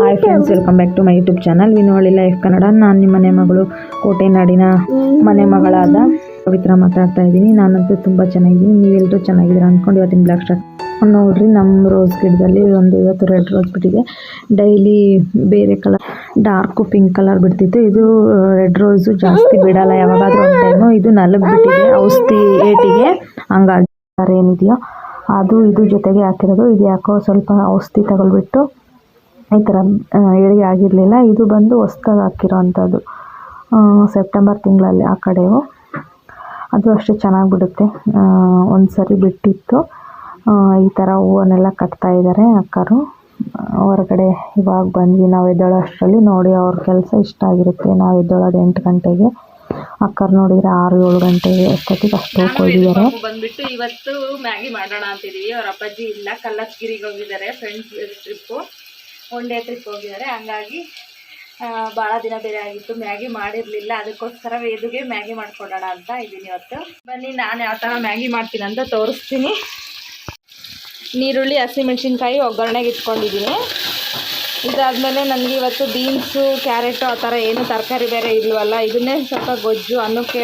Hi friends welcome back to my YouTube channel Vinoli life Kannada ನಾನು ನಿಮ್ಮ ಮನೆ ಮಗಳು ಕೋಟೆ ನಾಡಿನ ಮನೆ ಮಗಳಾದ ಪವಿತ್ರ ಮಾತಾಡ್ತಾ ಇದ್ದೀನಿ. ನಾನಂತೂ ತುಂಬ ಚೆನ್ನಾಗಿದ್ದೀನಿ. ನೀವೆಲ್ಲರೂ ಚೆನ್ನಾಗಿದ್ದೀರಾ ಅಂದ್ಕೊಂಡು ಇವತ್ತಿನ ಬ್ಲಾಕ್ ಸ್ಟಾರ್ಟ್ ನೋಡ್ರಿ. ನಮ್ಮ ರೋಸ್ ಗಿಡದಲ್ಲಿ ಒಂದು ಇವತ್ತು ರೆಡ್ ರೋಸ್ ಬಿಟ್ಟಿದೆ. ಡೈಲಿ ಬೇರೆ ಕಲರ್ ಡಾರ್ಕು ಪಿಂಕ್ ಕಲರ್ ಬಿಡ್ತಿತ್ತು. ಇದು ರೆಡ್ ರೋಸು ಜಾಸ್ತಿ ಬಿಡಲ್ಲ ಯಾವಾಗಾದ್ರೂ ಒಂದು ಟೈಮು ಇದು ನಲಗ್ ಬಿಟ್ಟಿದೆ ಔಷಧಿ ಏಟಿಗೆ. ಹಂಗಾಗಿ ಏನಿದೆಯೋ ಅದು ಇದು ಜೊತೆಗೆ ಹಾಕಿರೋದು. ಇದು ಯಾಕೋ ಸ್ವಲ್ಪ ಔಷಧಿ ತಗೊಳ್ಬಿಟ್ಟು ಈ ಥರ ಏಳಿಗೆ ಆಗಿರಲಿಲ್ಲ. ಇದು ಬಂದು ಹೊಸ್ದಾಗಿ ಹಾಕಿರೋ ಅಂಥದ್ದು ಸೆಪ್ಟೆಂಬರ್ ತಿಂಗಳಲ್ಲಿ ಆ ಕಡೆವು ಅದು ಅಷ್ಟೇ ಚೆನ್ನಾಗಿ ಬಿಡುತ್ತೆ ಒಂದು ಸರಿ ಬಿಟ್ಟಿತ್ತು ಈ ಥರ ಹೂವನ್ನೆಲ್ಲ ಕಟ್ತಾ ಇದ್ದಾರೆ ಅಕ್ಕರು. ಹೊರಗಡೆ ಇವಾಗ ಬಂದ್ವಿ ನಾವು ಎದ್ದೇಳೋ ಅಷ್ಟರಲ್ಲಿ. ನೋಡಿ ಅವ್ರ ಕೆಲಸ ಇಷ್ಟ ಆಗಿರುತ್ತೆ. ನಾವು ಎದ್ದೇಳೋದು ಎಂಟು ಗಂಟೆಗೆ. ಅಕ್ಕರು ನೋಡಿದರೆ ಆರು ಏಳು ಗಂಟೆಗೆ ಅಷ್ಟೊತ್ತಿಗೆ ಅಷ್ಟು ಹೋಗಿದ್ದಾರೆ ಬಂದ್ಬಿಟ್ಟು ಇವತ್ತು ಮ್ಯಾಗಿ ಮಾಡೋಣ ಅಂತಿದ್ದೀವಿ ಅವ್ರ ಅಪ್ಪಾಜಿ ಇಲ್ಲ. ಕಲ್ಲತ್ಗಿರಿಗೆ ಹೋಗಿದ್ದಾರೆ. Friends trip one day trip ಹೋಗಿದ್ದಾರೆ ಹಂಗಾಗಿ ಭಾಳ ದಿನ ಬೇರೆ ಆಗಿತ್ತು. ಮ್ಯಾಗಿ ಮಾಡಿರಲಿಲ್ಲ. ಅದಕ್ಕೋಸ್ಕರ ವೇದುಗೆ ಮ್ಯಾಗಿ ಮಾಡ್ಕೊಡೋಣ ಅಂತ ಇದ್ದೀನಿ ಇವತ್ತು. ಬನ್ನಿ, ನಾನು ಯಾವ ಥರ ಮ್ಯಾಗಿ ಮಾಡ್ತೀನಿ ಅಂತ ತೋರಿಸ್ತೀನಿ. ನೀರುಳ್ಳಿ ಹಸಿಮೆಣ್ಸಿನ್ಕಾಯಿ ಒಗ್ಗರಣೆಗೆ ಇಟ್ಕೊಂಡಿದ್ದೀನಿ. ಇದಾದಮೇಲೆ ನನಗೆ ಇವತ್ತು ಬೀನ್ಸು ಕ್ಯಾರೆಟು ಆ ಥರ ಏನು ತರಕಾರಿ ಬೇರೆ ಇಲ್ವಲ್ಲ, ಇದನ್ನೇ ಸ್ವಲ್ಪ ಗೊಜ್ಜು, ಅನ್ನಕ್ಕೆ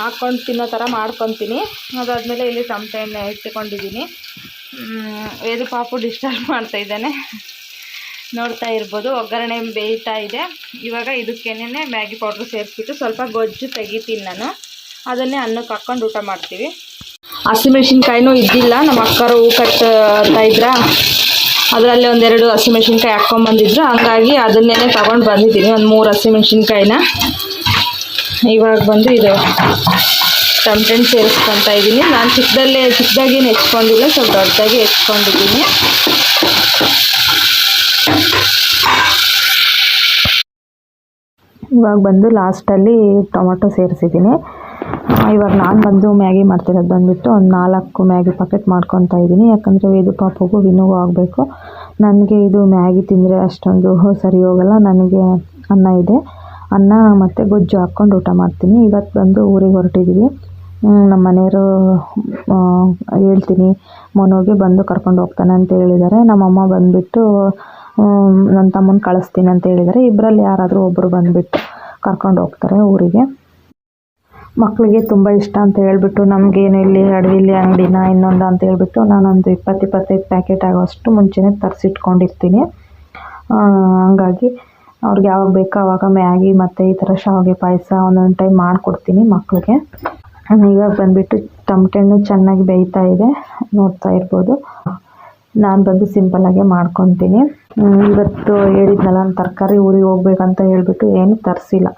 ಹಾಕ್ಕೊಂಡು ತಿನ್ನೋ ಥರ ಮಾಡ್ಕೊತೀನಿ. ಅದಾದಮೇಲೆ ಇಲ್ಲಿ ಸಂತೆಯನ್ನು ಇಟ್ಕೊಂಡಿದ್ದೀನಿ. ವೇದು ಪಾಪು ಡಿಸ್ಟರ್ಬ್ ಮಾಡ್ತಾ ಇದ್ದಾನೆ. ನೋಡ್ತಾ ಇರ್ಬೋದು. ಒಗ್ಗರಣೆ ಬೇಯ್ತಾ ಇದೆ. ಇವಾಗ ಇದಕ್ಕೇನೆ ಮ್ಯಾಗಿ ಪೌಡ್ರ್ ಸೇರಿಸ್ಬಿಟ್ಟು ಸ್ವಲ್ಪ ಗೊಜ್ಜು ತೆಗಿತೀನಿ ನಾನು. ಅದನ್ನೇ ಅನ್ನಕ್ಕೆ ಹಾಕ್ಕೊಂಡು ಊಟ ಮಾಡ್ತೀವಿ. ಹಸಿಮೆಣ್ಸಿನ್ಕಾಯಿನೂ ಇದ್ದಿಲ್ಲ. ನಮ್ಮ ಅಕ್ಕರು ಹೂ ಕಟ್ತಾ ಇದ್ರ. ಅದರಲ್ಲಿ ಒಂದೆರಡು ಹಸಿಮೆಣ್ಸಿನ್ಕಾಯಿ ಹಾಕ್ಕೊಂಬಂದಿದ್ರು ಹಂಗಾಗಿ ಅದನ್ನೇ ತಗೊಂಡು ಬಂದಿದ್ದೀನಿ. ಒಂದು ಮೂರು ಹಸಿಮೆಣ್ಸಿನ್ಕಾಯಿನ ಇವಾಗ ಬಂದು ಇದು ಟಮಟೆಣ್ಣು ಸೇರಿಸ್ಕೊತಾ ಇದ್ದೀನಿ. ನಾನು ಚಿಕ್ಕದಲ್ಲೇ, ಚಿಕ್ಕದಾಗೇನು ಹೆಚ್ಕೊಂಡಿಲ್ಲ. ಸ್ವಲ್ಪ ದೊಡ್ಡದಾಗಿ ಹೆಚ್ಕೊಂಡಿದ್ದೀನಿ. ಇವಾಗ ಬಂದು ಲಾಸ್ಟಲ್ಲಿ ಟೊಮೊಟೊ ಸೇರಿಸಿದ್ದೀನಿ. ಇವಾಗ ನಾನು ಬಂದು ಮ್ಯಾಗಿ ಮಾಡ್ತಿರೋದು ಬಂದುಬಿಟ್ಟು ಒಂದು ನಾಲ್ಕು ಮ್ಯಾಗಿ ಪಾಕೆಟ್ ಮಾಡ್ಕೊತಾ ಇದ್ದೀನಿ. ಯಾಕಂದರೆ ವೇದು ಪಾಪಗೂ ವಿನುಗೂ ಆಗಬೇಕು. ನನಗೆ ಇದು ಮ್ಯಾಗಿ ತಿಂದರೆ ಅಷ್ಟೊಂದು ಸರಿ ಹೋಗಲ್ಲ, ನನಗೆ ಅನ್ನ ಇದೆ. ಅನ್ನ ಮತ್ತು ಗೊಜ್ಜು ಹಾಕ್ಕೊಂಡು ಊಟ ಮಾಡ್ತೀನಿ. ಇವತ್ತು ಬಂದು ಊರಿಗೆ ಹೊರಟಿದ್ದೀವಿ ನಮ್ಮ ಮನೆಯವರು ಹೇಳ್ತೀನಿ. ಮನೋಗೆ ಬಂದು ಕರ್ಕೊಂಡು ಹೋಗ್ತಾನೆ ಅಂತ ಹೇಳಿದ್ದಾರೆ. ನಮ್ಮಮ್ಮ ಬಂದುಬಿಟ್ಟು ನನ್ನ ತಮ್ಮನ ಕಳಿಸ್ತೀನಿ ಅಂತ ಹೇಳಿದರೆ. ಇಬ್ಬರಲ್ಲಿ ಯಾರಾದರೂ ಒಬ್ಬರು ಬಂದುಬಿಟ್ಟು ಕರ್ಕೊಂಡು ಹೋಗ್ತಾರೆ ಊರಿಗೆ. ಮಕ್ಕಳಿಗೆ ತುಂಬ ಇಷ್ಟ ಅಂತ ಹೇಳ್ಬಿಟ್ಟು ನಮಗೇನು ಇಲ್ಲಿ ಅಡವಿಲಿ ಅಂಗಡಿನ ಇನ್ನೊಂದು ಅಂತ ಹೇಳ್ಬಿಟ್ಟು ನಾನೊಂದು ಇಪ್ಪತ್ತು ಇಪ್ಪತ್ತೈದು ಪ್ಯಾಕೆಟ್ ಆಗೋಷ್ಟು ಮುಂಚೆನೇ ತರಿಸಿಟ್ಕೊಂಡಿರ್ತೀನಿ. ಹಂಗಾಗಿ ಅವ್ರಿಗೆ ಯಾವಾಗ ಬೇಕೋ ಆವಾಗ ಮ್ಯಾಗಿ ಮತ್ತು ಈ ಥರ ಶಾವಿಗೆ ಪಾಯಸ ಒಂದೊಂದು ಟೈಮ್ ಮಾಡಿಕೊಡ್ತೀನಿ ಮಕ್ಕಳಿಗೆ ಇವಾಗ ಬಂದುಬಿಟ್ಟು ತಮಟೆ ಹಣ್ಣು ಚೆನ್ನಾಗಿ ಬೇಯ್ತಾ ಇದೆ. ನೋಡ್ತಾ ಇರ್ಬೋದು. ನಾನು ಬಂದು ಸಿಂಪಲ್ಲಾಗೆ ಮಾಡ್ಕೊತೀನಿ. ಇವತ್ತು ಹೇಳಿದ್ನಲ್ಲ, ನಾನು ತರಕಾರಿ ಊರಿಗೆ ಹೋಗ್ಬೇಕಂತ ಹೇಳಿಬಿಟ್ಟು ಏನು ತರಿಸಿಲ್ಲ.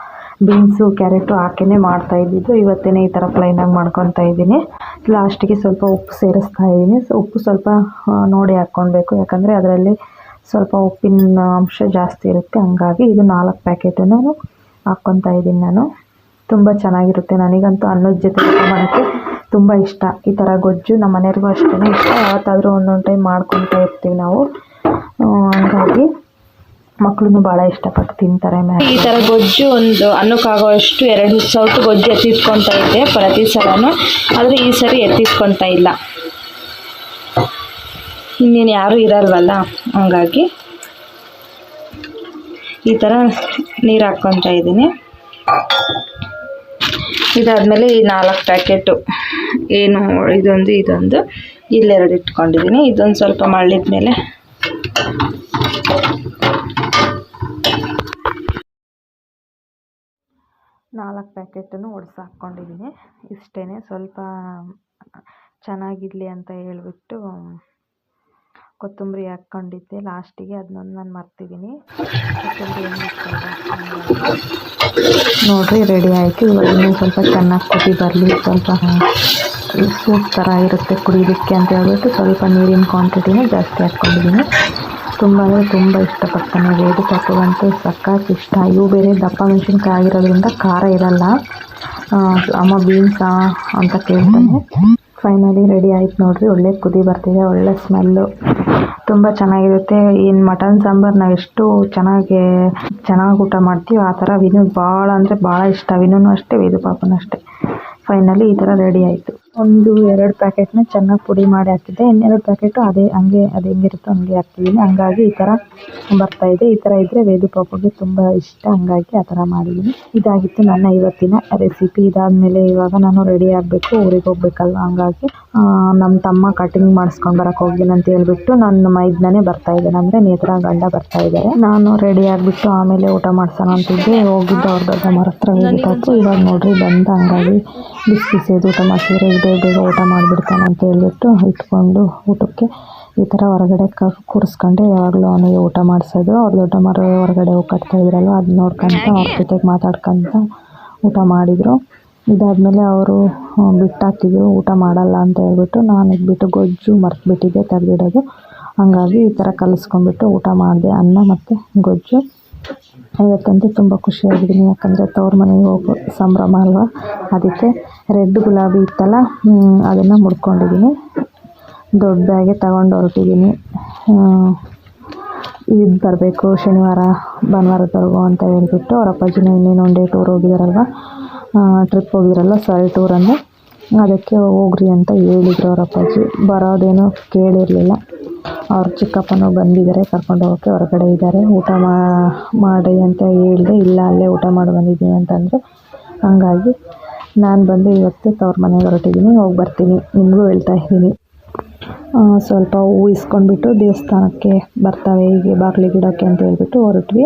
ಬೀನ್ಸು, ಕ್ಯಾರೆಟು ಹಾಕೇ ಮಾಡ್ತಾ ಇದ್ದಿದ್ದು. ಇವತ್ತೇನೆ ಈ ಥರ ಪ್ಲೈನಾಗಿ ಮಾಡ್ಕೊತಾ ಇದ್ದೀನಿ. ಲಾಸ್ಟಿಗೆ ಸ್ವಲ್ಪ ಉಪ್ಪು ಸೇರಿಸ್ತಾ ಇದ್ದೀನಿ. ಉಪ್ಪು ಸ್ವಲ್ಪ ನೋಡಿ ಹಾಕ್ಕೊಳ್ಬೇಕು. ಯಾಕಂದರೆ ಅದರಲ್ಲಿ ಸ್ವಲ್ಪ ಉಪ್ಪಿನ ಅಂಶ ಜಾಸ್ತಿ ಇರುತ್ತೆ. ಹಂಗಾಗಿ ಇದು ನಾಲ್ಕು ಪ್ಯಾಕೆಟನ್ನು ಹಾಕ್ಕೊತಾ ಇದ್ದೀನಿ ನಾನು. ತುಂಬ ಚೆನ್ನಾಗಿರುತ್ತೆ. ನನಗಂತೂ ಅನ್ನದ ಜೊತೆ ಮನಕ್ಕೆ ತುಂಬ ಇಷ್ಟ. ಈ ಥರ ಗೊಜ್ಜು ನಮ್ಮ ಮನೆಯವ್ರಿಗೂ ಅಷ್ಟೇ ಇಷ್ಟ. ಯಾವತ್ತಾದರೂ ಒಂದೊಂದು ಟೈಮ್ ಮಾಡ್ಕೊತಾ ಇರ್ತೀವಿ ನಾವು. ಹಂಗಾಗಿ ಮಕ್ಕಳು ಭಾಳ ಇಷ್ಟಪಟ್ಟು ತಿಂತಾರೆ ಈ ಥರ ಗೊಜ್ಜು ಒಂದು ಅನ್ನಕ್ಕಾಗೋಷ್ಟು ಎರಡು ಸೌಟು ಗೊಜ್ಜು ಎತ್ತಿಸ್ಕೊತಾ ಇದ್ದೆ ಪ್ರತಿ ಸಲನೂ ಆದರೆ ಈ ಸರಿ ಎತ್ತಿಸ್ಕೊತಾ ಇಲ್ಲ. ಇನ್ನೇನು ಯಾರೂ ಇರಲ್ವಲ್ಲ, ಹಂಗಾಗಿ ಈ ಥರ ನೀರು ಹಾಕ್ಕೊತಾ ಇದ್ದೀನಿ. ಇದಾದಮೇಲೆ ಈ ನಾಲ್ಕು ಪ್ಯಾಕೆಟು, ಏನು ಇದೊಂದು ಇದೊಂದು ಇಲ್ಲೆರಡು ಇಟ್ಕೊಂಡಿದ್ದೀನಿ. ಇದೊಂದು ಸ್ವಲ್ಪ ಮಳ್ಳಿದ ಮೇಲೆ ನಾಲ್ಕು ಪ್ಯಾಕೆಟನ್ನು ಒಡ್ಸಿ ಹಾಕ್ಕೊಂಡಿದ್ದೀನಿ. ಇಷ್ಟೇ ಸ್ವಲ್ಪ ಚೆನ್ನಾಗಿರಲಿ ಅಂತ ಹೇಳ್ಬಿಟ್ಟು ಕೊತ್ತಂಬರಿ ಹಾಕ್ಕೊಂಡಿದ್ದೆ. ಲಾಸ್ಟಿಗೆ ಅದನ್ನೊಂದು ನಾನು ಮರ್ತಿದ್ದೀನಿ. ಕೊತ್ತಂಬರಿ ನೋಡಿರಿ ರೆಡಿ ಆಯಿತು. ಇವಾಗ ಸ್ವಲ್ಪ ಚೆನ್ನಾಗಿ ಕುದಿ ಬರಲಿ. ಸ್ವಲ್ಪ ಸೂಪ್ ಥರ ಇರುತ್ತೆ ಕುಡಿಯೋದಕ್ಕೆ ಅಂತ ಹೇಳ್ಬಿಟ್ಟು ಸ್ವಲ್ಪ ನೀರಿನ ಕ್ವಾಂಟಿಟಿನ ಜಾಸ್ತಿ ಹಾಕ್ಕೊಂಡಿದ್ದೀನಿ. ತುಂಬ ಅಂದರೆ ತುಂಬ ಇಷ್ಟಪಡ್ತಾನೆ. ವೇದು ಪಾಪಗಂತೂ ಸಖತ್ ಇಷ್ಟ. ಇವು ಬೇರೆ ದಪ್ಪ ಮೆಣಸಿನ್ಕಾಯಿ ಆಗಿರೋದ್ರಿಂದ ಖಾರ ಇರಲ್ಲ. ಅಮ್ಮ ಬೀನ್ಸಾ ಅಂತ ಕೇಳ್ತಾನೆ. ಫೈನಲಿ ರೆಡಿ ಆಯ್ತು ನೋಡಿರಿ. ಒಳ್ಳೆ ಕುದಿ ಬರ್ತಿದೆ. ಒಳ್ಳೆ ಸ್ಮೆಲ್ಲು ತುಂಬ ಚೆನ್ನಾಗಿರುತ್ತೆ. ಏನು ಮಟನ್ ಸಾಂಬಾರು ನಾವು ಎಷ್ಟು ಚೆನ್ನಾಗಿ ಚೆನ್ನಾಗಿ ಊಟ ಮಾಡ್ತೀವಿ ಆ ಥರ ವಿನು ಭಾಳ ಅಂದರೆ ಭಾಳ ಇಷ್ಟ. ವಿನೂ ಅಷ್ಟೇ ವೇದು ಪಾಪನೂ ಅಷ್ಟೇ. ಫೈನಲಿ ಈ ಥರ ರೆಡಿ ಆಯಿತು. ಒಂದು, ಎರಡು ಪ್ಯಾಕೆಟ್ನ ಚೆನ್ನಾಗಿ ಪುಡಿ ಮಾಡಿ ಹಾಕಿದ್ದೆ. ಇನ್ನೆರಡು ಪ್ಯಾಕೆಟು ಅದೇ ಹಂಗೆ, ಅದು ಹೆಂಗಿರುತ್ತೋ ಹಂಗೆ ಹಾಕ್ತಿದ್ದೀನಿ ಹಂಗಾಗಿ ಈ ಥರ ಬರ್ತಾ ಇದೆ. ಈ ಥರ ಇದ್ದರೆ ವೇದು ಪಾಪುಗೆ ತುಂಬ ಇಷ್ಟ. ಹಂಗಾಗಿ ಆ ಥರ ಮಾಡಿದ್ದೀನಿ. ಇದಾಗಿತ್ತು ನನ್ನ ಇವತ್ತಿನ ರೆಸಿಪಿ. ಇದಾದಮೇಲೆ ಇವಾಗ ನಾನು ರೆಡಿ ಆಗಬೇಕು. ಊರಿಗೆ ಹೋಗ್ಬೇಕಲ್ವ? ಹಂಗಾಗಿ ನಮ್ಮ ತಮ್ಮ ಕಟಿಂಗ್ ಮಾಡಿಸ್ಕೊಂಡು ಬರೋಕೆ ಹೋಗ್ತೀನಿ ಅಂತ ಹೇಳ್ಬಿಟ್ಟು ನನ್ನ ಮೈದ್ನೇ ಬರ್ತಾ ಇದ್ದಾನೆ. ಅಂದರೆ ನೇತ್ರ ಗಂಡ ಬರ್ತಾ ಇದ್ದಾರೆ. ನಾನು ರೆಡಿ ಆಗಿಬಿಟ್ಟು ಆಮೇಲೆ ಊಟ ಮಾಡ್ಸೋಣ ಅಂತಿದ್ದೆ. ಹೋಗಿದ್ದು ಅವ್ರ ದೊಡ್ಡ ಮರ ಹತ್ರ ಹೋಗ್ಬಿಟ್ಟು. ಇವಾಗ ನೋಡ್ರಿ, ಬಂದ ಹಂಗಾಗಿ ಬಿಸಿ ಬಿಸಿದು ಊಟ ಮಾಡಿಸಿದ್ರೆ ಬೇಗ ಬೇಗ ಊಟ ಮಾಡಿಬಿಡ್ತಾನೆ ಅಂತ ಹೇಳಿಬಿಟ್ಟು ಇಟ್ಕೊಂಡು ಊಟಕ್ಕೆ ಈ ಥರ ಹೊರಗಡೆ ಕ ಕೂರಿಸ್ಕೊಂಡೆ ಯಾವಾಗಲೂ ಅವನಿಗೆ ಊಟ ಮಾಡಿಸೋದು. ಅವ್ರ ದೊಡ್ಡ ಮರ ಹೊರಗಡೆ ಹೋಗಿ ಕಟ್ತಾ ಇದ್ರಲ್ವ, ಅದು ನೋಡ್ಕೊಂತ ಅವ್ರ ಜೊತೆಗೆ ಮಾತಾಡ್ಕೊಂತ ಊಟ ಮಾಡಿದರು. ಇದಾದಮೇಲೆ ಅವರು ಬಿಟ್ಟಾಕಿದ್ರು, ಊಟ ಮಾಡಲ್ಲ ಅಂತ ಹೇಳ್ಬಿಟ್ಟು ನಾನು ಇದ್ಬಿಟ್ಟು ಗೊಜ್ಜು ಮರ್ತುಬಿಟ್ಟಿದ್ದೆ, ತೆಗೆದಿಡೋದು. ಹಂಗಾಗಿ ಈ ಥರ ಕಲಿಸ್ಕೊಂಡ್ಬಿಟ್ಟು ಊಟ ಮಾಡಿದೆ, ಅನ್ನ ಮತ್ತು ಗೊಜ್ಜು. ಇವತ್ತಂತೂ ತುಂಬ ಖುಷಿಯಾಗಿದ್ದೀನಿ, ಯಾಕಂದರೆ ತವ್ರ ಮನೆಗೆ ಹೋಗೋ ಸಂಭ್ರಮ ಅಲ್ವಾ? ಅದಕ್ಕೆ ರೆಡ್ ಗುಲಾಬಿ ಇತ್ತಲ್ಲ ಅದನ್ನು ಮುಡ್ಕೊಂಡಿದ್ದೀನಿ. ದೊಡ್ಡ ಬ್ಯಾಗೆ ತಗೊಂಡು ಹೊರಟಿದ್ದೀನಿ. ಇದು ಬರಬೇಕು, ಶನಿವಾರ ಭಾನುವಾರದವರೆಗೂ ಅಂತ ಹೇಳಿಬಿಟ್ಟು ಅವ್ರ ಅಪ್ಪಾಜಿನ ಇನ್ನೇನು ಒನ್ ಟೂರ್ ಹೋಗಿದಾರಲ್ವ? ಟ್ರಿಪ್ ಹೋಗಿದ್ರಲ್ಲ ಸಾರಿ ಟೂರ್ ಅಂದರೆ. ಅದಕ್ಕೆ ಹೋಗ್ರಿ ಅಂತ ಹೇಳಿದ್ರು ಅವ್ರ ಅಪ್ಪಾಜಿ. ಬರೋದೇನೋ ಕೇಳಿರಲಿಲ್ಲ. ಅವ್ರ ಚಿಕ್ಕಪ್ಪನೂ ಬಂದಿದ್ದಾರೆ, ಕರ್ಕೊಂಡು ಹೋಗೋಕ್ಕೆ ಹೊರಗಡೆ ಇದ್ದಾರೆ. ಊಟ ಮಾಡಿ ಅಂತ ಹೇಳಿದೆ, ಇಲ್ಲ, ಅಲ್ಲೇ ಊಟ ಮಾಡಿ ಬಂದಿದ್ದೀನಿ ಅಂತಂದರು. ಹಂಗಾಗಿ ನಾನು ಬಂದು ಇವತ್ತು ತವ್ರ ಮನೆಗೆ ಹೊರಟಿದ್ದೀನಿ, ಹೋಗಿ ಬರ್ತೀನಿ. ನಿಮಗೂ ಹೇಳ್ತಾ ಇದ್ದೀನಿ. ಸ್ವಲ್ಪ ಹೂ ಇಸ್ಕೊಂಡ್ಬಿಟ್ಟು ದೇವಸ್ಥಾನಕ್ಕೆ ಬರ್ತವೆ, ಹೀಗೆ ಬಾಗಿಲಿಗೆ ಇಡೋಕ್ಕೆ ಅಂತ ಹೇಳ್ಬಿಟ್ಟು ಹೊರಟ್ವಿ.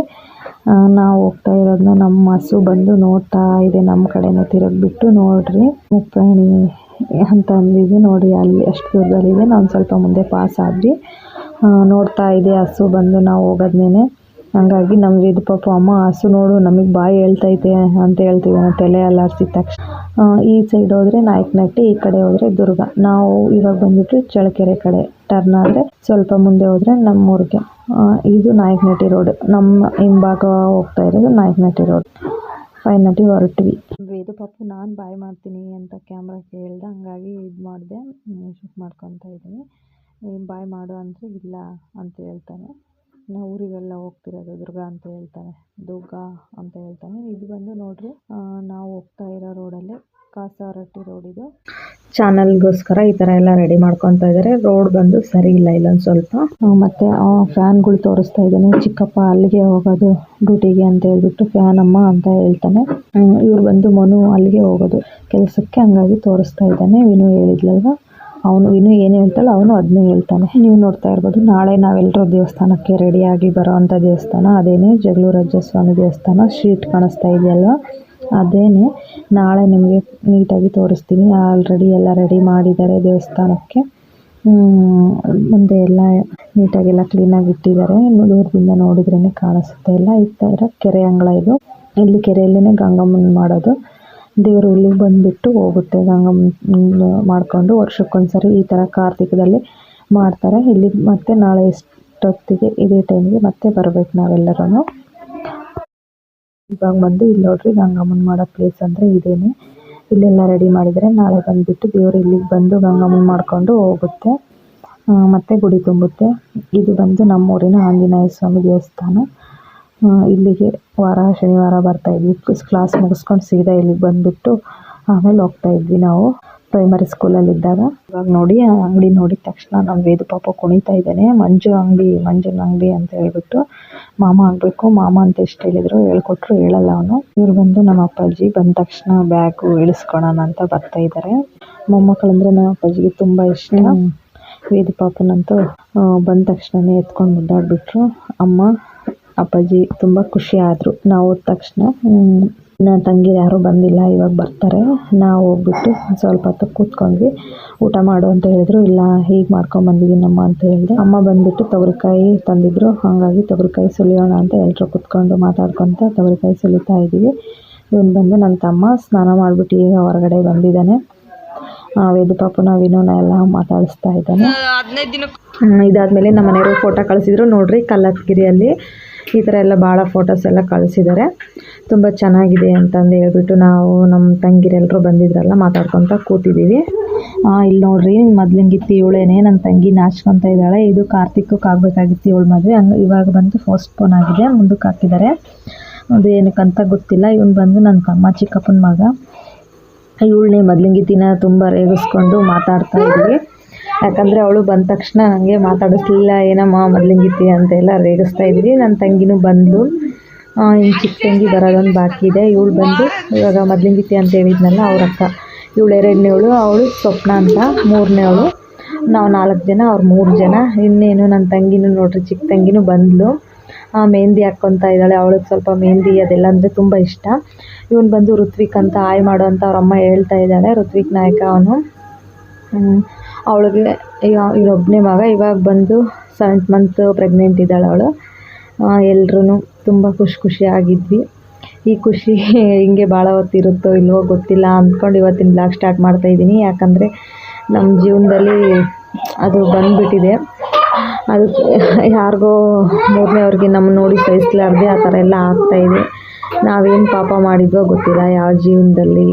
ನಾವು ಹೋಗ್ತಾ ಇರೋದನ್ನ ನಮ್ಮ ಹಸು ಬಂದು ನೋಡ್ತಾ ಇದೆ, ನಮ್ಮ ಕಡೆನೇ ತಿರುಗಿಬಿಟ್ಟು ನೋಡ್ರಿ. ಮುಪ್ರಾಣಿ ಅಂತ ಅಂದಿದ್ವಿ. ನೋಡಿ, ಅಲ್ಲಿ ಅಷ್ಟು ದೂರದಲ್ಲಿದೆ. ನಾವು ಸ್ವಲ್ಪ ಮುಂದೆ ಪಾಸ್ ಆದ್ವಿ. ನೋಡ್ತಾ ಇದೆ ಹಸು ಬಂದು ನಾವು ಹೋಗೋದ್ನೇ ಹಂಗಾಗಿ ನಮ್ಮ ಇದು ಪಾಪ ಅಮ್ಮ, ಹಸು ನೋಡು, ನಮಗೆ ಬಾಯಿ ಹೇಳ್ತೈತೆ ಅಂತ ಹೇಳ್ತೀವಿ. ನಾವು ತಲೆ ಅಲ್ಲಾಡ್ಸಿದ ತಕ್ಷಣ. ಈ ಸೈಡ್ ಹೋದರೆ ನಾಯಕನಟ್ಟಿ ಈ ಕಡೆ ಹೋದರೆ ದುರ್ಗ. ನಾವು ಇವಾಗ ಬಂದುಬಿಟ್ಟು ಚಳ್ಳಕೆರೆ ಕಡೆ. ಟರ್ನ್ ಆದರೆ ಸ್ವಲ್ಪ ಮುಂದೆ ಹೋದರೆ ನಮ್ಮೂರಿಗೆ. ಇದು ನಾಯಕನಟ್ಟಿ ರೋಡ್ ನಮ್ಮ ಹಿಂಭಾಗ ಹೋಗ್ತಾ ಇರೋದು ನಾಯಕನಟ್ಟಿ ರೋಡ್ ಫೈನಲಿ ಹೊರಟ್ವಿ. ವೇದು ಪಾಪು, ನಾನು ಬಾಯ್ ಮಾಡ್ತೀನಿ ಅಂತ ಕ್ಯಾಮ್ರಾಕ್ಕೆ ಹೇಳ್ದೆ ಹಂಗಾಗಿ ಇದು ಮಾಡಿದೆ ಶೂಟ್ ಮಾಡ್ಕೊತಾ ಇದ್ದೀನಿ ಬಾಯ್ ಮಾಡು ಅಂದರೆ ಇಲ್ಲ ಅಂತ ಹೇಳ್ತಾನೆ. ನಾವು ಊರಿಗೆಲ್ಲ ಹೋಗ್ತಿರೋದು ದುರ್ಗ ಅಂತ ಹೇಳ್ತಾನೆ. ದುರ್ಗಾ ಅಂತ ಹೇಳ್ತಾನೆ. ಇದು ಬಂದು ನೋಡ್ರಿ ನಾವು ಹೋಗ್ತಾ ಇರೋ ರೋಡಲ್ಲಿ ಕಾಸರಟ್ಟಿ ರೋಡ್ ಇದು. ಚಾನಲ್ಗೋಸ್ಕರ ಈ ಥರ ಎಲ್ಲ ರೆಡಿ ಮಾಡ್ಕೊತಾ ಇದ್ದಾರೆ. ರೋಡ್ ಬಂದು ಸರಿ ಇಲ್ಲ ಇಲ್ಲೊಂದು ಸ್ವಲ್ಪ. ಆ, ಮತ್ತೆ ಫ್ಯಾನ್ಗಳು ತೋರಿಸ್ತಾ ಇದ್ದಾನೆ. ಚಿಕ್ಕಪ್ಪ ಅಲ್ಲಿಗೆ ಹೋಗೋದು ಡ್ಯೂಟಿಗೆ ಅಂತ ಹೇಳ್ಬಿಟ್ಟು ಫ್ಯಾನ್ ಅಮ್ಮ ಅಂತ ಹೇಳ್ತಾನೆ. ಇವ್ರು ಬಂದು ಮನು ಅಲ್ಲಿಗೆ ಹೋಗೋದು. ಕೆಲಸಕ್ಕೆ ಹಂಗಾಗಿ ತೋರಿಸ್ತಾ ಇದ್ದಾನೆ. ವಿನು ಹೇಳಿದ್ಲಲ್ವ? ಅವನು ವಿನು ಏನು ಹೇಳ್ತಾಳೋ ಅವನು ಅದನ್ನೇ ಹೇಳ್ತಾನೆ. ನೀವು ನೋಡ್ತಾ ಇರ್ಬೋದು, ನಾಳೆ ನಾವೆಲ್ಲರೂ ದೇವಸ್ಥಾನಕ್ಕೆ ರೆಡಿಯಾಗಿ ಬರೋವಂಥ ದೇವಸ್ಥಾನ, ಅದೇನೇ ಜಗಳೂರಜ್ಜ ಸ್ವಾಮಿ ದೇವಸ್ಥಾನ ಶೀಟ್ ಕಾಣಿಸ್ತಾ ಇದೆಯಲ್ವ? ಅದೇನೆ, ನಾಳೆ ನಿಮಗೆ ನೀಟಾಗಿ ತೋರಿಸ್ತೀನಿ. ಆಲ್ರೆಡಿ ಎಲ್ಲ ರೆಡಿ ಮಾಡಿದ್ದಾರೆ ದೇವಸ್ಥಾನಕ್ಕೆ. ಮುಂದೆ ಎಲ್ಲ ನೀಟಾಗೆಲ್ಲ ಕ್ಲೀನಾಗಿ ಇಟ್ಟಿದ್ದಾರೆ. ಇನ್ನು ದೂರದಿಂದ ನೋಡಿದ್ರೇ ಕಾಣಿಸುತ್ತೆ ಎಲ್ಲ. ಈ ಥರ ಕೆರೆ ಅಂಗಳ ಇದು. ಇಲ್ಲಿ ಕೆರೆಯಲ್ಲೇ ಗಂಗಮ್ಮನ ಮಾಡೋದು. ದೇವರು ಇಲ್ಲಿಗೆ ಬಂದುಬಿಟ್ಟು ಹೋಗುತ್ತೆ. ಮಾಡಿಕೊಂಡು ವರ್ಷಕ್ಕೊಂದ್ಸರಿ ಈ ಥರ ಕಾರ್ತಿಕದಲ್ಲಿ ಮಾಡ್ತಾರೆ. ಇಲ್ಲಿ ಮತ್ತೆ ನಾಳೆ ಎಷ್ಟೊತ್ತಿಗೆ, ಇದೇ ಟೈಮ್ಗೆ ಮತ್ತೆ ಬರಬೇಕು ನಾವೆಲ್ಲರೂ ಇವಾಗ ಬಂದು ಇಲ್ಲಿ ನೋಡ್ರಿ ಗಂಗಮ್ಮನ ಮಾಡೋ ಪ್ಲೇಸ್ ಅಂದರೆ ಇದೇನೆ. ಇಲ್ಲೆಲ್ಲ ರೆಡಿ ಮಾಡಿದರೆ ನಾಳೆ ಬಂದುಬಿಟ್ಟು ದೇವರು ಇಲ್ಲಿಗೆ ಬಂದು ಗಂಗಮ್ಮನ ಮಾಡಿಕೊಂಡು ಹೋಗುತ್ತೆ. ಮತ್ತೆ ಗುಡಿ ತುಂಬುತ್ತೆ. ಇದು ಬಂದು ನಮ್ಮೂರಿನ ಆಂಜನೇಯ ಸ್ವಾಮಿ ದೇವಸ್ಥಾನ. ಇಲ್ಲಿಗೆ ವಾರ ಶನಿವಾರ ಬರ್ತಾ ಇದ್ವಿ. ಕ್ಲಾಸ್ ಮುಗಿಸ್ಕೊಂಡು ಸೀದಾ ಇಲ್ಲಿಗೆ ಬಂದುಬಿಟ್ಟು ಆಮೇಲೆ ಹೋಗ್ತಾ ಇದ್ವಿ ನಾವು ಪ್ರೈಮರಿ ಸ್ಕೂಲಲ್ಲಿದ್ದಾಗ ಇವಾಗ ನೋಡಿ ಆ ಅಂಗಡಿ ನೋಡಿದ ತಕ್ಷಣ ನಮ್ಮ ವೇದು ಪಾಪ ಕುಣಿತಾ ಇದ್ದಾನೆ. ಮಂಜು ಅಂಗಡಿ ಮಂಜುನ ಅಂಗಡಿ ಅಂತ ಹೇಳ್ಬಿಟ್ಟು ಮಾಮ ಆಗಬೇಕು. ಮಾಮ ಅಂತ ಎಷ್ಟು ಹೇಳಿದ್ರು ಹೇಳ್ಕೊಟ್ರು ಹೇಳಲ್ಲ ಅವನು. ಇವ್ರು ಬಂದು ನಮ್ಮ ಅಪ್ಪಾಜಿ ಬಂದ ತಕ್ಷಣ ಬ್ಯಾಗು ಇಳಿಸ್ಕೊಳೋಣ ಅಂತ ಬರ್ತಾ ಇದ್ದಾರೆ ಮೊಮ್ಮಕ್ಕಳಂದ್ರೆ ನಮ್ಮ ಅಪ್ಪಾಜಿಗೆ ತುಂಬ ಇಷ್ಟ. ವೇದು ಪಾಪನಂತೂ ಬಂದ ತಕ್ಷಣನೇ ಎತ್ಕೊಂಡು ಮುದ್ದಾಡ್ಬಿಟ್ರು. ಅಮ್ಮ ಅಪ್ಪಾಜಿ ತುಂಬ ಖುಷಿ ಆದರು. ನಾವು ಹೋದ ತಕ್ಷಣ ನನ್ನ ತಂಗಿ ಯಾರೂ ಬಂದಿಲ್ಲ ಇವಾಗ ಬರ್ತಾರೆ. ನಾವು ಹೋಗ್ಬಿಟ್ಟು ಸ್ವಲ್ಪ ಹೊತ್ತು ಕೂತ್ಕೊಂಡ್ವಿ. ಊಟ ಮಾಡು ಅಂತ ಹೇಳಿದ್ರು. ಇಲ್ಲ ಹೀಗೆ ಮಾಡ್ಕೊಂಬಂದಿದ್ದೀನಮ್ಮ ಅಂತ ಹೇಳಿದೆ ಅಮ್ಮ ಬಂದುಬಿಟ್ಟು ತೊಗರಿಕಾಯಿ ತಂದಿದ್ರು. ಹಾಗಾಗಿ ತೊಗರಿಕಾಯಿ ಸುಲಿಯೋಣ ಅಂತ ಎಲ್ಲರೂ ಕೂತ್ಕೊಂಡು ಮಾತಾಡ್ಕೊತ ತೊಗರಿಕಾಯಿ ಸುಲಿತಾ ಇದ್ದೀವಿ. ಇವನು ಬಂದು ನನ್ನ ತಮ್ಮ ಸ್ನಾನ ಮಾಡಿಬಿಟ್ಟು ಈಗ ಹೊರಗಡೆ ಬಂದಿದ್ದಾನೆ. ವೇದು ಪಾಪುನ ವಿನೋನ ಎಲ್ಲ ಮಾತಾಡಿಸ್ತಾ ಇದ್ದಾನೆ. ಇದಾದ್ಮೇಲೆ ನಮ್ಮ ಮನೆಯವರು ಫೋಟೋ ಕಳಿಸಿದ್ರು. ನೋಡ್ರಿ ಕಲ್ಲತ್ಗಿರಿಯಲ್ಲಿ. ಈ ಥರ ಎಲ್ಲ ಭಾಳ ಫೋಟೋಸ್ ಎಲ್ಲ ಕಳಿಸಿದ್ದಾರೆ ತುಂಬ ಚೆನ್ನಾಗಿದೆ ಅಂತಂದು ಹೇಳ್ಬಿಟ್ಟು ನಾವು ನಮ್ಮ ತಂಗಿರೆಲ್ಲರೂ ಬಂದಿದ್ರಲ್ಲ ಮಾತಾಡ್ಕೊತ ಕೂತಿದ್ದೀವಿ ಇಲ್ಲಿ ನೋಡ್ರಿ ಮೊದ್ಲಿಂಗಿತ್ತು ಇವಳೇನೆ ನನ್ನ ತಂಗಿ ನಾಚ್ಕೊತ ಇದ್ದಾಳೆ. ಇದು ಕಾರ್ತಿಕಕ್ಕೆ ಆಗಬೇಕಾಗಿತ್ತು ಇವಳು ಮದುವೆ. ಹಂಗೆ ಇವಾಗ ಬಂದು ಪೋಸ್ಟ್ಪೋನ್ ಆಗಿದೆ, ಮುಂದಕ್ಕೆ ಹಾಕಿದ್ದಾರೆ ಅದು ಏನಕ್ಕಂತ ಗೊತ್ತಿಲ್ಲ. ಇವನು ಬಂದು ನನ್ನ ತಮ್ಮ ಚಿಕ್ಕಪ್ಪನ ಮಗ. ಇವಳನ್ನೇ ಮೊದ್ಲಿಂಗಿತ್ತಿನ ತುಂಬ ರೇಗಿಸ್ಕೊಂಡು ಮಾತಾಡ್ತಾ ಇದ್ವಿ. ಯಾಕಂದರೆ ಅವಳು ಬಂದ ತಕ್ಷಣ ನನಗೆ ಮಾತಾಡಿಸ್ಲಿಲ್ಲ, ಏನಮ್ಮ ಮೊದಲಿಂಗಿತಿ ಅಂತೆಲ್ಲ ರೇಗಿಸ್ತಾ ಇದ್ವಿ. ನನ್ನ ತಂಗಿನೂ ಬಂದಳು ಇನ್ನು ಚಿಕ್ಕ ತಂಗಿ ಬರೋದೊಂದು ಬಾಕಿ ಇದೆ. ಇವಳು ಬಂದು ಇವಾಗ ಮೊದಲಿಂಗಿತಿ ಅಂತ ಹೇಳಿದ್ನಲ್ಲ ಅವ್ರ ಅಕ್ಕ. ಇವಳು ಎರಡನೇವಳು ಅವಳು ಸ್ವಪ್ನ ಅಂತ ಮೂರನೇವಳು ನಾವು ನಾಲ್ಕು ಜನ, ಅವ್ರು ಮೂರು ಜನ. ಇನ್ನೇನು ನನ್ನ ತಂಗಿನೂ ನೋಡ್ರಿ, ಚಿಕ್ಕ ತಂಗಿನೂ ಬಂದಳು ಮೆಹಂದಿ ಹಾಕ್ಕೊತಾ ಇದ್ದಾಳೆ. ಅವಳಿಗೆ ಸ್ವಲ್ಪ ಮೆಹಂದಿ ಅದೆಲ್ಲ ಅಂದರೆ ತುಂಬ ಇಷ್ಟ. ಇವನು ಬಂದು ಋತ್ವಿಕ್ ಅಂತ ಆಯ್ ಮಾಡು ಅಂತ ಅವ್ರ ಅಮ್ಮ ಹೇಳ್ತಾ ಇದ್ದಾಳೆ. ಋತ್ವಿಕ್ ನಾಯಕ ಅವನು. ಅವಳಿಗೆ ಇವನೊಬ್ಬನೇ ಮಗ ಇವಾಗ ಬಂದು ಸೆವೆಂತ್ ಮಂತ್ ಪ್ರೆಗ್ನೆಂಟ್ ಇದ್ದಾಳೆ ಅವಳು. ಎಲ್ಲರೂ ತುಂಬ ಖುಷಿ ಖುಷಿಯಾಗಿದ್ವಿ ಈ ಖುಷಿ ಹಿಂಗೆ ಭಾಳ ಹೊತ್ತಿರುತ್ತೋ ಇಲ್ವೋ ಗೊತ್ತಿಲ್ಲ ಅಂದ್ಕೊಂಡು ಇವತ್ತಿನ ಬ್ಲಾಗ್ ಸ್ಟಾರ್ಟ್ ಮಾಡ್ತಾ ಇದ್ದೀನಿ. ಯಾಕಂದರೆ ನಮ್ಮ ಜೀವನದಲ್ಲಿ ಅದು ಬಂದುಬಿಟ್ಟಿದೆ. ಅದು ಯಾರಿಗೋ ಮೂರನೇವ್ರಿಗೆ ನಮ್ಮ ನೋಡಿ ಸಹಿಸ್ಲಾರ್ದೆ ಆ ಥರ ಎಲ್ಲ ಆಗ್ತಾಯಿದೆ ನಾವೇನು ಪಾಪ ಮಾಡಿದ್ವೋ ಗೊತ್ತಿಲ್ಲ. ಯಾವ ಜೀವನದಲ್ಲಿ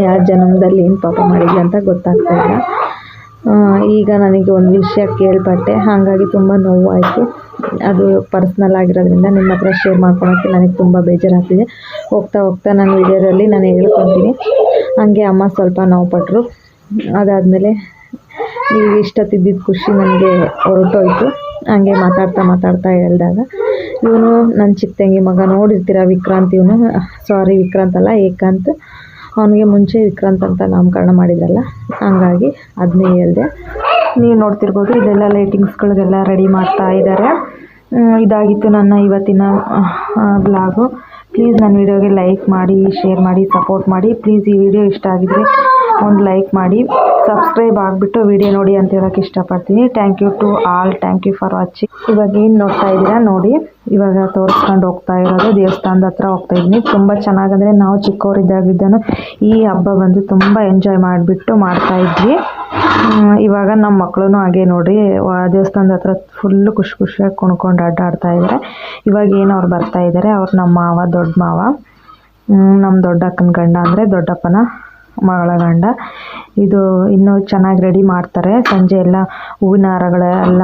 ಯಾವ ಜನ್ಮದಲ್ಲಿ ಏನು ಪಾಪ ಮಾಡಿದ್ವಿ ಅಂತ ಗೊತ್ತಾಗ್ತಾ ಇಲ್ಲ. ಆ, ಈಗ ನನಗೆ ಒಂದು ವಿಷಯ ಕೇಳ್ಪಟ್ಟೆ. ಹಾಗಾಗಿ ತುಂಬ ನೋವಾಯಿತು. ಅದು ಪರ್ಸ್ನಲ್ ಆಗಿರೋದ್ರಿಂದ ನಿಮ್ಮ ಹತ್ರ ಶೇರ್ ಮಾಡ್ಕೊಳಕ್ಕೆ ನನಗೆ ತುಂಬ ಬೇಜಾರಾಗ್ತಿದೆ. ಹೋಗ್ತಾ ಹೋಗ್ತಾ ನಾನು ವಿಡಿಯೋದಲ್ಲಿ ನಾನು ಹೇಳ್ಕೊತೀನಿ. ಹಾಗೆ ಅಮ್ಮ ಸ್ವಲ್ಪ ನೋವು ಪಟ್ಟರು ಅದಾದಮೇಲೆ ನೀವು ಇಷ್ಟೊತ್ತಿದ್ದಿದ್ದು ಖುಷಿ ನನಗೆ ಹೊರಟೋಯ್ತು. ಹಂಗೆ ಮಾತಾಡ್ತಾ ಮಾತಾಡ್ತಾ ಹೇಳಿದಾಗ, ಇವನು ನನ್ನ ಚಿಕ್ಕ ತಂಗಿ ಮಗ ನೋಡಿರ್ತೀರ ವಿಕ್ರಾಂತ್ ಇವನು? ಸಾರಿ ವಿಕ್ರಾಂತ್ ಅಲ್ಲ ಏಕಾಂತ್. ಅವನಿಗೆ ಮುಂಚೆ ವಿಕ್ರಾಂತ್ ಅಂತ ನಾಮಕರಣ ಮಾಡಿದ್ರಲ್ಲ, ಹಂಗಾಗಿ ಅದನ್ನೇ ಹೇಳಿದೆ. ನೀವು ನೋಡ್ತಿರ್ಬೋದು ಇದೆಲ್ಲ ಲೈಟಿಂಗ್ಸ್ಗಳಿಗೆಲ್ಲ ರೆಡಿ ಮಾಡ್ತಾ ಇದ್ದಾರೆ ಇದಾಗಿತ್ತು ನನ್ನ ಇವತ್ತಿನ ಬ್ಲಾಗು ಪ್ಲೀಸ್ ನನ್ನ ವಿಡಿಯೋಗೆ ಲೈಕ್ ಮಾಡಿ, ಶೇರ್ ಮಾಡಿ, ಸಪೋರ್ಟ್ ಮಾಡಿ. ಪ್ಲೀಸ್ ಈ ವಿಡಿಯೋ ಇಷ್ಟ ಆಗಿದ್ರೆ ಒಂದು ಲೈಕ್ ಮಾಡಿ. ಸಬ್ಸ್ಕ್ರೈಬ್ ಆಗಿಬಿಟ್ಟು ವಿಡಿಯೋ ನೋಡಿ ಅಂತ ಹೇಳೋಕ್ಕೆ ಇಷ್ಟಪಡ್ತೀನಿ. Thank you to all thank you for watching ಇವಾಗ ಏನು ನೋಡ್ತಾ ಇದ್ದೀರಾ ನೋಡಿ. ಇವಾಗ ತೋರಿಸ್ಕೊಂಡು ಹೋಗ್ತಾ ಇರೋದು ದೇವಸ್ಥಾನದ ಹತ್ರ ಹೋಗ್ತಾ ಇದ್ದೀನಿ. ತುಂಬ ಚೆನ್ನಾಗಂದರೆ ನಾವು ಚಿಕ್ಕವರಿದ್ದಾಗಿದ್ದಾನು ಈ ಹಬ್ಬ ಬಂದು ತುಂಬ ಎಂಜಾಯ್ ಮಾಡಿಬಿಟ್ಟು ಮಾಡ್ತಾ ಇದ್ವಿ. ಇವಾಗ ನಮ್ಮ ಮಕ್ಕಳು ಹಾಗೆ ನೋಡಿ ದೇವಸ್ಥಾನದ ಹತ್ರ ಫುಲ್ಲು ಖುಷಿ ಖುಷಿಯಾಗಿ ಕುಣ್ಕೊಂಡು ಅಡ್ಡಾಡ್ತಾ ಇದ್ದಾರೆ ಇವಾಗ ಏನು ಅವ್ರು ಬರ್ತಾ ಇದ್ದಾರೆ ಅವ್ರು ನಮ್ಮ ಮಾವ, ದೊಡ್ಡ ಮಾವ. ನಮ್ಮ ದೊಡ್ಡಕ್ಕನ ಗಂಡ ಅಂದರೆ ದೊಡ್ಡಪ್ಪನ. ಮಗಳ ಗಂಡ. ಇದು ಇನ್ನೂ ಚೆನ್ನಾಗಿ ರೆಡಿ ಮಾಡ್ತಾರೆ. ಸಂಜೆ ಎಲ್ಲ ಹೂವಿನ ಹಾರಗಳ ಎಲ್ಲ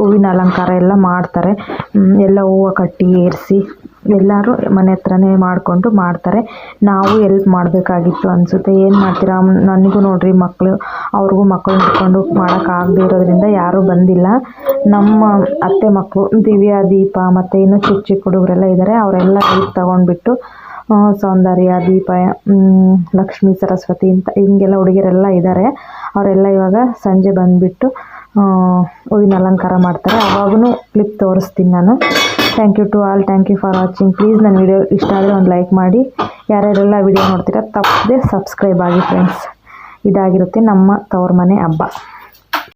ಹೂವಿನ ಅಲಂಕಾರ ಎಲ್ಲ ಮಾಡ್ತಾರೆ. ಎಲ್ಲ ಹೂವು ಕಟ್ಟಿ ಏರಿಸಿ ಎಲ್ಲರೂ ಮನೆ ಹತ್ರನೇ ಮಾಡಿಕೊಂಡು ಮಾಡ್ತಾರೆ. ನಾವು ಎಲ್ಪ್ ಮಾಡಬೇಕಾಗಿತ್ತು ಅನಿಸುತ್ತೆ. ಏನು ಮಾಡ್ತೀರಾ? ನನಗೂ ನೋಡ್ರಿ ಮಕ್ಕಳು ಅವ್ರಿಗೂ ಮಕ್ಕಳು ಹಿಡ್ಕೊಂಡು ಮಾಡೋಕ್ಕಾಗದೇ ಇರೋದ್ರಿಂದ ಯಾರೂ ಬಂದಿಲ್ಲ. ನಮ್ಮ ಅತ್ತೆ ಮಕ್ಕಳು ದಿವ್ಯಾ, ದೀಪ ಮತ್ತು ಇನ್ನು ಚಿಕ್ಕ ಚಿಕ್ಕ ಹುಡುಗರೆಲ್ಲ ಇದ್ದಾರೆ ಅವರೆಲ್ಲ ಹೆಲ್ಪ್ ತಗೊಂಡ್ಬಿಟ್ಟು ಸೌಂದರ್ಯ, ದೀಪ ಲಕ್ಷ್ಮಿ, ಸರಸ್ವತಿ ಅಂತ ಹಿಂಗೆಲ್ಲ ಹುಡುಗಿಯರೆಲ್ಲ ಇದ್ದಾರೆ ಅವರೆಲ್ಲ ಇವಾಗ ಸಂಜೆ ಬಂದುಬಿಟ್ಟು ಹೂವಿನ ಅಲಂಕಾರ ಮಾಡ್ತಾರೆ. ಅವಾಗೂ ಕ್ಲಿಪ್ ತೋರಿಸ್ತೀನಿ ನಾನು. Thank you to all thank you for watching please ನನ್ನ ವಿಡಿಯೋ ಇಷ್ಟ ಆದರೆ ಒಂದು ಲೈಕ್ ಮಾಡಿ. ಯಾರ್ಯಾರೆಲ್ಲ ವಿಡಿಯೋ ನೋಡ್ತೀರಾ, ತಪ್ಪದೆ ಸಬ್ಸ್ಕ್ರೈಬ್ ಆಗಿ ಫ್ರೆಂಡ್ಸ್ ಇದಾಗಿರುತ್ತೆ ನಮ್ಮ ತವರು ಮನೆ ಹಬ್ಬ.